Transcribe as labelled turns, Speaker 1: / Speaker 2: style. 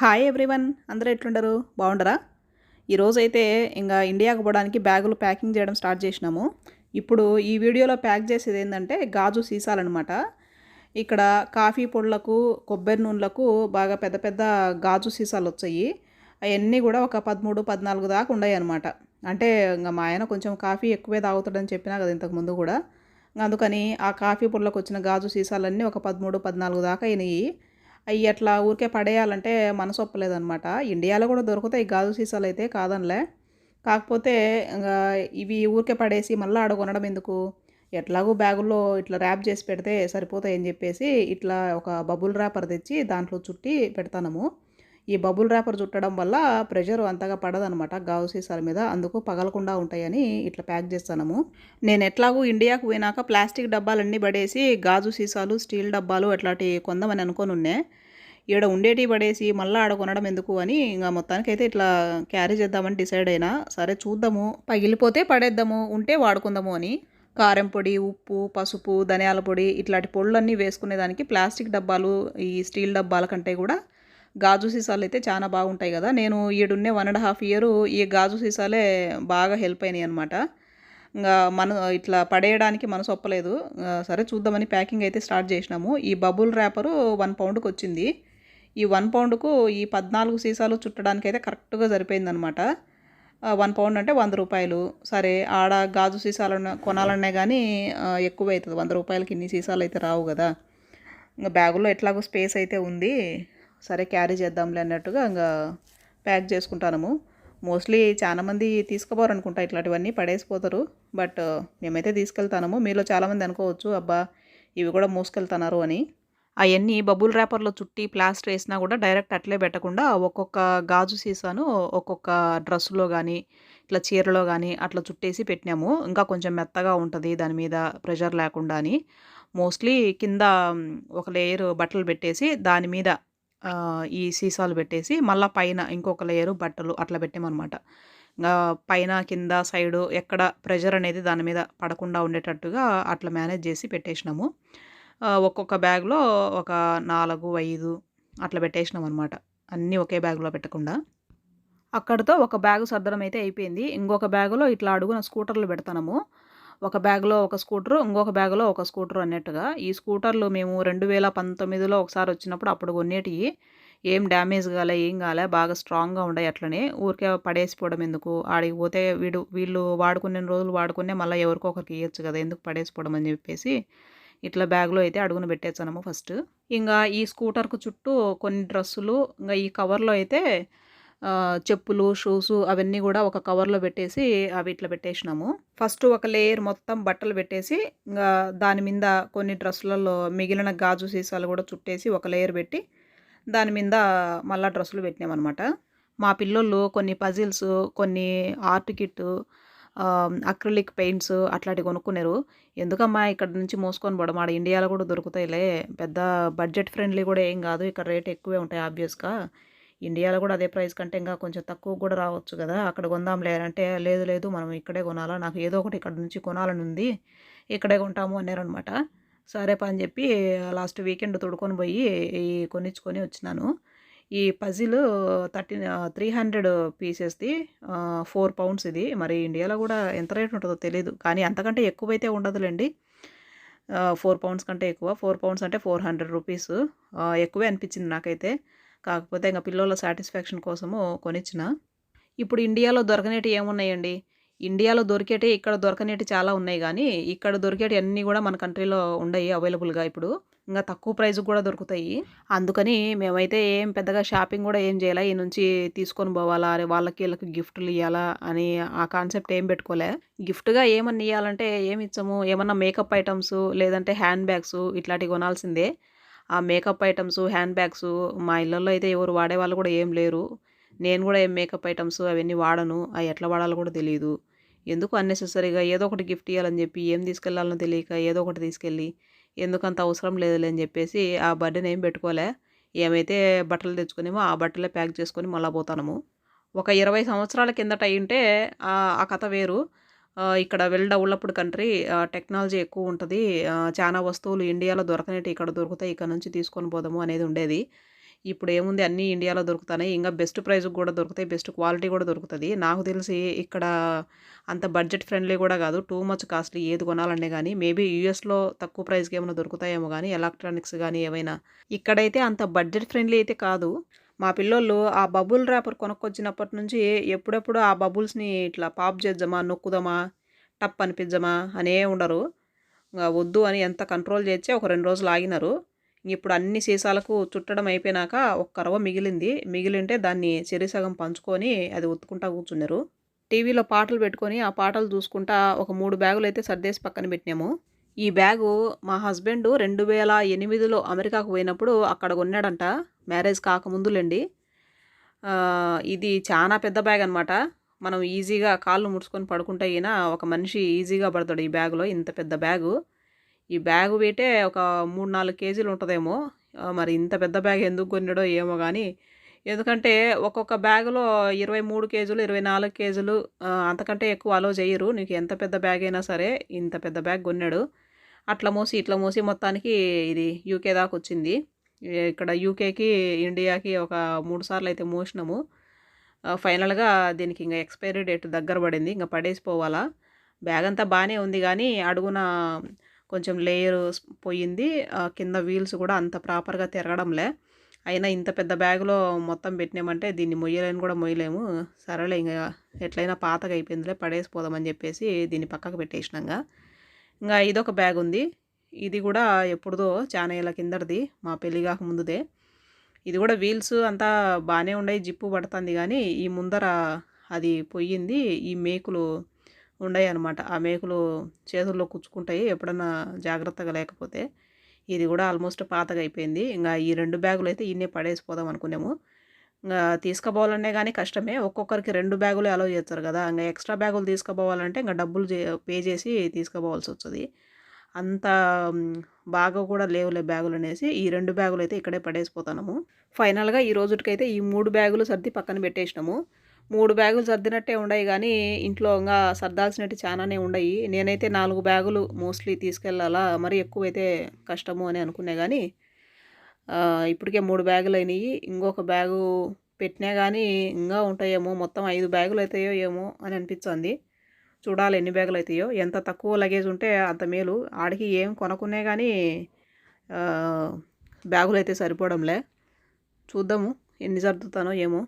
Speaker 1: Hi everyone అందరూ ఎట్లుండరు? బాగుండరా? ఈరోజైతే ఇంకా ఇండియాకు పోవడానికి బ్యాగులు ప్యాకింగ్ చేయడం స్టార్ట్ చేసినాము. ఇప్పుడు ఈ వీడియోలో ప్యాక్ చేసేది ఏంటంటే గాజు సీసాలన్నమాట ఇక్కడ కాఫీ పొడులకు కొబ్బరి నూనెలకు బాగా పెద్ద పెద్ద గాజు సీసాలు వచ్చాయి అవన్నీ కూడా ఒక పదమూడు పద్నాలుగు దాకా ఉన్నాయి అనమాట అంటే ఇంకా మా ఆయన కొంచెం కాఫీ ఎక్కువే తాగుతాడని చెప్పినా కదా ఇంతకు ముందు కూడా. అందుకని ఆ కాఫీ పొడులకు వచ్చిన గాజు సీసాలన్నీ ఒక పదమూడు పద్నాలుగు దాకా అయినాయి. అవి అట్లా ఊరికే పడేయాలంటే మనసు ఒప్పలేదనమాట ఇండియాలో కూడా దొరుకుతాయి గాజు సీసాలు అయితే కాదనిలే. కాకపోతే ఇంకా ఇవి ఊరికే పడేసి మళ్ళీ ఆడ కొనడం ఎందుకు? ఎట్లాగో బ్యాగుల్లో ఇట్లా ర్యాప్ చేసి పెడితే సరిపోతాయని చెప్పేసి ఇట్లా ఒక బబుల్ ర్యాపర్ తెచ్చి దాంట్లో చుట్టి పెడతాము ఈ బబుల్ ర్యాపర్ చుట్టడం వల్ల ప్రెషర్ అంతగా పడదనమాట గాజు సీసాల మీద. అందుకు పగలకుండా ఉంటాయని ఇట్లా ప్యాక్ చేస్తాము నేను ఎట్లాగూ ఇండియాకు పోయినాక ప్లాస్టిక్ డబ్బాలన్నీ పడేసి గాజు సీసాలు స్టీల్ డబ్బాలు అట్లాంటివి కొందామని అనుకొని ఉన్నే. ఈడ ఉండేటి పడేసి మళ్ళీ ఆడ కొనడం ఎందుకు అని ఇంకా మొత్తానికి అయితే ఇట్లా క్యారీ చేద్దామని డిసైడ్ అయినా సరే చూద్దాము. పగిలిపోతే పడేద్దాము ఉంటే వాడుకుందాము అని. కారం పొడి ఉప్పు పసుపు ధనియాల పొడి ఇట్లాంటి పొళ్ళన్నీ వేసుకునేదానికి ప్లాస్టిక్ డబ్బాలు ఈ స్టీల్ డబ్బాల కంటే కూడా గాజు సీసాలు అయితే చాలా బాగుంటాయి కదా. నేను ఈడున్నే వన్ అండ్ హాఫ్ ఇయర్ ఈ గాజు సీసాలే బాగా హెల్ప్ అయినాయి అనమాట ఇంకా మన ఇట్లా పడేయడానికి మనసు ఒప్పలేదు. సరే చూద్దామని ప్యాకింగ్ అయితే స్టార్ట్ చేసినాము. ఈ బబుల్ ర్యాపరు వన్ పౌండ్కి వచ్చింది. ఈ వన్ పౌండ్కు ఈ పద్నాలుగు సీసాలు చుట్టడానికి అయితే కరెక్ట్గా సరిపోయిందనమాట వన్ పౌండ్ అంటే వంద రూపాయలు. సరే ఆడ గాజు సీసాలు కొనాలన్నా కానీ ఎక్కువ అవుతుంది వంద రూపాయలకి ఇన్ని సీసాలు అయితే రావు కదా. ఇంకా బ్యాగులో ఎట్లాగో స్పేస్ అయితే ఉంది. సరే క్యారీ చేద్దాంలే అన్నట్టుగా ఇంకా ప్యాక్ చేసుకుంటాము మోస్ట్లీ చాలామంది తీసుకుపోరు అనుకుంటా ఇట్లాంటివన్నీ పడేసిపోతారు. బట్ మేమైతే తీసుకెళ్తాము మీలో చాలామంది అనుకోవచ్చు అబ్బా ఇవి కూడా మోసుకెళ్తున్నారు అని. అవన్నీ బబుల్ ర్యాపర్లో చుట్టి ప్లాస్టర్ వేసినా కూడా డైరెక్ట్ అట్లే పెట్టకుండా ఒక్కొక్క గాజు సీసాను ఒక్కొక్క డ్రెస్సులో కానీ ఇట్లా చీరలో కానీ అట్లా చుట్టేసి పెట్టినాము. ఇంకా కొంచెం మెత్తగా ఉంటుంది దాని మీద ప్రెషర్ లేకుండా అని. మోస్ట్లీ కింద ఒక లేయర్ బట్టలు పెట్టేసి దాని మీద ఈ సీసాలు పెట్టేసి మళ్ళీ పైన ఇంకొక లేయరు బట్టలు అట్లా పెట్టామన్నమాట. ఇంకా పైన కింద సైడు ఎక్కడ ప్రెషర్ అనేది దాని మీద పడకుండా ఉండేటట్టుగా అట్లా మేనేజ్ చేసి పెట్టేసినాము. ఒక్కొక్క బ్యాగ్లో ఒక నాలుగు ఐదు అట్లా పెట్టేసినాం అనమాట అన్నీ ఒకే బ్యాగ్లో పెట్టకుండా. అక్కడితో ఒక బ్యాగ్ సర్దడం అయితే అయిపోయింది. ఇంకొక బ్యాగులో ఇట్లా అడుగున స్కూటర్లు పెడతాము ఒక బ్యాగ్లో ఒక స్కూటరు ఇంకొక బ్యాగ్లో ఒక స్కూటర్ అన్నట్టుగా. ఈ స్కూటర్లు మేము రెండు వేల పంతొమ్మిదిలో ఒకసారి వచ్చినప్పుడు అప్పుడు కొన్నిటివి ఏం డ్యామేజ్ కాలే ఏం కాలే బాగా స్ట్రాంగ్గా ఉన్నాయి అట్లనే. ఊరికే పడేసిపోవడం ఎందుకు? ఆడికి పోతే వీడు వీళ్ళు వాడుకునే రోజులు వాడుకునే మళ్ళీ ఎవరికో ఒకరికి ఇవ్వచ్చు కదా ఎందుకు పడేసిపోవడం అని చెప్పేసి. ఇట్లా బ్యాగ్లో అయితే అడుగున పెట్టేసాము ఫస్ట్. ఇంకా ఈ స్కూటర్కు చుట్టూ కొన్ని డ్రెస్సులు ఇంకా ఈ కవర్లో అయితే చెప్పులు షూస్ అవన్నీ కూడా ఒక కవర్లో పెట్టేసి అవి ఇట్లా పెట్టేసినాము. ఫస్ట్ ఒక లేయర్ మొత్తం బట్టలు పెట్టేసి ఇంకా దాని మీద కొన్ని డ్రెస్సులలో మిగిలిన గాజు సీసాలు కూడా చుట్టేసి ఒక లేయర్ పెట్టి దాని మీద మళ్ళా డ్రెస్సులు పెట్టినామన్నమాట. మా పిల్లలు కొన్ని పజిల్స్ కొన్ని ఆర్ట్ కిట్ అక్రిలిక్ పెయింట్స్ అట్లాంటివి కొనుక్కున్నారు. ఎందుకమ్మా ఇక్కడ నుంచి మోసుకొని పోవడం? ఇండియాలో కూడా దొరుకుతాయిలే. పెద్ద బడ్జెట్ ఫ్రెండ్లీ కూడా ఏం కాదు. ఇక్కడ రేట్ ఎక్కువే ఉంటాయి ఆబ్వియస్గా. ఇండియాలో కూడా అదే ప్రైస్ కంటే ఇంకా కొంచెం తక్కువ కూడా రావచ్చు కదా. అక్కడ కొందాంలే అంటే లేదు లేదు మనం ఇక్కడే కొనాలా? నాకు ఏదో ఒకటి ఇక్కడ నుంచి కొనాలని ఉంది. ఇక్కడే కొంటాము అన్నారనమాట సరే పని చెప్పి లాస్ట్ వీకెండ్ తొడుకొని పోయి ఈ కొనిచ్చుకొని వచ్చినాను. ఈ పజిల్ థర్టీన్ త్రీ హండ్రెడ్ పీసెస్ది ఫోర్ పౌండ్స్ ఇది. మరి ఇండియాలో కూడా ఎంత రేట్ ఉంటుందో తెలియదు కానీ అంతకంటే ఎక్కువైతే ఉండదులేండి. ఫోర్ పౌండ్స్ కంటే ఎక్కువ. ఫోర్ పౌండ్స్ అంటే ఫోర్ హండ్రెడ్ రూపీస్. ఎక్కువే అనిపించింది నాకైతే. కాకపోతే ఇంకా పిల్లల సాటిస్ఫాక్షన్ కోసము కొనిచ్చిన. ఇప్పుడు ఇండియాలో దొరకనేటి ఏమున్నాయండి? ఇండియాలో దొరికేటి ఇక్కడ దొరకనేటి చాలా ఉన్నాయి కానీ ఇక్కడ దొరికేటి అన్నీ కూడా మన కంట్రీలో ఉండయి అవైలబుల్గా ఇప్పుడు. ఇంకా తక్కువ ప్రైస్ కూడా దొరుకుతాయి. అందుకని మేమైతే ఏం పెద్దగా షాపింగ్ కూడా ఏం చేయాలా? ఈ నుంచి తీసుకొని పోవాలా? అరే వాళ్ళకి వీళ్ళకి గిఫ్ట్లు ఇవ్వాలా అని ఆ కాన్సెప్ట్ ఏం పెట్టుకోలే. గిఫ్ట్గా ఏమన్నా ఇవ్వాలంటే ఏమి ఇచ్చాము? ఏమన్నా మేకప్ ఐటమ్స్ లేదంటే హ్యాండ్ బ్యాగ్స్ ఇట్లాంటివి కొనాల్సిందే. ఆ మేకప్ ఐటమ్స్ హ్యాండ్ బ్యాగ్స్ మా ఇళ్ళల్లో అయితే ఎవరు వాడే వాళ్ళు కూడా ఏం లేరు. నేను కూడా ఏం మేకప్ ఐటమ్స్ అవన్నీ వాడను. అవి ఎట్లా వాడాలో కూడా తెలియదు ఎందుకు అన్నెసెసరీగా ఏదో ఒకటి గిఫ్ట్ ఇవ్వాలని చెప్పి ఏం తీసుకెళ్ళాలో తెలియక ఏదో ఒకటి తీసుకెళ్ళి ఎందుకంత అవసరం లేదులే అని చెప్పేసి ఆ బర్త్డేని ఏం పెట్టుకోలే. ఏమైతే బట్టలు తెచ్చుకునేమో ఆ బట్టలే ప్యాక్ చేసుకొని మళ్ళీ పోతాము ఒక ఇరవై సంవత్సరాల కిందట అయింటే ఆ ఆ కథ వేరు. ఇక్కడ వెల్ డెవలప్డ్ కంట్రీ టెక్నాలజీ ఎక్కువ ఉంటుంది. చాలా వస్తువులు ఇండియాలో దొరకనేటి ఇక్కడ దొరుకుతాయి. ఇక్కడ నుంచి తీసుకొని పోదాము అనేది ఉండేది. ఇప్పుడు ఏముంది? అన్నీ ఇండియాలో దొరుకుతున్నాయి. ఇంకా బెస్ట్ ప్రైస్కి కూడా దొరుకుతాయి. బెస్ట్ క్వాలిటీ కూడా దొరుకుతుంది. నాకు తెలిసి ఇక్కడ అంత బడ్జెట్ ఫ్రెండ్లీ కూడా కాదు. టూ మచ్ కాస్ట్లీ ఏది కొనాలంటే కానీ మేబీ యూఎస్లో తక్కువ ప్రైస్కి ఏమైనా దొరుకుతాయేమో కానీ ఎలక్ట్రానిక్స్ కానీ ఏమైనా ఇక్కడైతే అంత బడ్జెట్ ఫ్రెండ్లీ అయితే కాదు. మా పిల్లోళ్ళు ఆ బబుల్ ర్యాపర్ కొనుక్కొచ్చినప్పటి నుంచి ఎప్పుడెప్పుడు ఆ బబుల్స్ని ఇట్లా పాప్ చేద్దామా నొక్కుదామా టప్ అనిపిద్దామా అనే ఉండరు. వద్దు అని ఎంత కంట్రోల్ చేస్తే ఒక రెండు రోజులు ఆగినారు. ఇప్పుడు అన్ని సీసాలకు చుట్టడం అయిపోయినాక ఒక కరవ మిగిలింది. మిగిలింటే దాన్ని చెరిసగం పంచుకొని అది ఒత్తుకుంటా కూర్చున్నారు. టీవీలో పాటలు పెట్టుకొని ఆ పాటలు చూసుకుంటా ఒక మూడు బ్యాగులు అయితే సర్దేసి పక్కన పెట్టినాము. ఈ బ్యాగు మా హస్బెండ్ రెండు వేల ఎనిమిదిలో అమెరికాకు పోయినప్పుడు అక్కడ కొన్నాడంట. మ్యారేజ్ కాకముందులేండి. ఇది చాలా పెద్ద బ్యాగ్ అనమాట మనం ఈజీగా కాళ్ళు ముడుచుకొని పడుకుంటే అయినా ఒక మనిషి ఈజీగా పడతాడు ఈ బ్యాగులో ఇంత పెద్ద బ్యాగు. ఈ బ్యాగు వేటే ఒక మూడు నాలుగు కేజీలు ఉంటుందేమో. మరి ఇంత పెద్ద బ్యాగ్ ఎందుకు కొన్నాడో ఏమో కానీ ఎందుకంటే ఒక్కొక్క బ్యాగులో ఇరవై మూడు కేజీలు ఇరవై నాలుగు కేజీలు అంతకంటే ఎక్కువ అలో చేయరు. నీకు ఎంత పెద్ద బ్యాగ్ అయినా సరే ఇంత పెద్ద బ్యాగ్ కొన్నాడు. అట్లా మోసి ఇట్లా మోసి మొత్తానికి ఇది యూకే దాకా వచ్చింది. ఇక్కడ యూకేకి ఇండియాకి ఒక మూడు సార్లు అయితే మోసినాము. ఫైనల్గా దీనికి ఇంకా ఎక్స్పైరీ డేట్ దగ్గర పడింది. ఇంకా పడేసిపోవాలా. బ్యాగ్ అంతా బాగానే ఉంది కానీ అడుగున కొంచెం లేయర్ పోయింది. కింద వీల్స్ కూడా అంత ప్రాపర్గా తిరగడంలే. అయినా ఇంత పెద్ద బ్యాగ్లో మొత్తం పెట్టినామంటే దీన్ని మొయ్యలేని కూడా మొయ్యలేము. సరేలే ఇంకా ఎట్లయినా పాతగా అయిపోయిందిలే పడేసిపోదామని చెప్పేసి దీన్ని పక్కకు పెట్టేసినాక ఇంకా ఇదొక బ్యాగ్ ఉంది ఇది కూడా ఎప్పుడుదో చాలా ఏళ్ళ కిందటిది మా పెళ్ళి కాక ముందుదే. ఇది కూడా వీల్స్ అంతా బాగానే ఉండే జిప్పు పడుతుంది కానీ ఈ ముందర అది పొయ్యింది ఈ మేకులు ఉన్నాయి అనమాట ఆ మేకులు చేతుల్లో కుచ్చుకుంటాయి ఎప్పుడన్నా జాగ్రత్తగా లేకపోతే. ఇది కూడా ఆల్మోస్ట్ పాతగా అయిపోయింది. ఇంకా ఈ రెండు బ్యాగులు అయితే ఇన్నే పడేసిపోదాం అనుకున్నాము. ఇంకా తీసుకుపోవాలనే కానీ కష్టమే. ఒక్కొక్కరికి రెండు బ్యాగులు అలౌ చేస్తారు కదా. ఇంకా ఎక్స్ట్రా బ్యాగులు తీసుకుపోవాలంటే ఇంకా డబ్బులు పే చేసి తీసుకుపోవాల్సి వస్తుంది. అంత బాగా కూడా లేవులే బ్యాగులు అనేసి ఈ రెండు బ్యాగులు అయితే ఇక్కడే పడేసిపోతాము ఫైనల్గా ఈ రోజుకైతే ఈ మూడు బ్యాగులు సర్ది పక్కన పెట్టేసినాము. మూడు బ్యాగులు సర్దినట్టే ఉన్నాయి కానీ ఇంట్లో ఇంకా సర్దాల్సినట్టు చాలానే ఉన్నాయి నేనైతే నాలుగు బ్యాగులు మోస్ట్లీ తీసుకెళ్ళాలా మరి ఎక్కువైతే కష్టము అని అనుకునే కానీ ఇప్పటికే మూడు బ్యాగులు అయినాయి ఇంకొక బ్యాగు పెట్టినా కానీ ఇంకా ఉంటాయేమో మొత్తం ఐదు బ్యాగులు అవుతాయో ఏమో అని అనిపించింది చూడాలి ఎన్ని బ్యాగులు అవుతాయో ఎంత తక్కువ లగేజ్ ఉంటే అంత మేలు. ఆడికి ఏం కొనుక్కునే కానీ బ్యాగులు అయితే సరిపోవడంలే. చూద్దాము ఎన్ని సర్దుతానో ఏమో.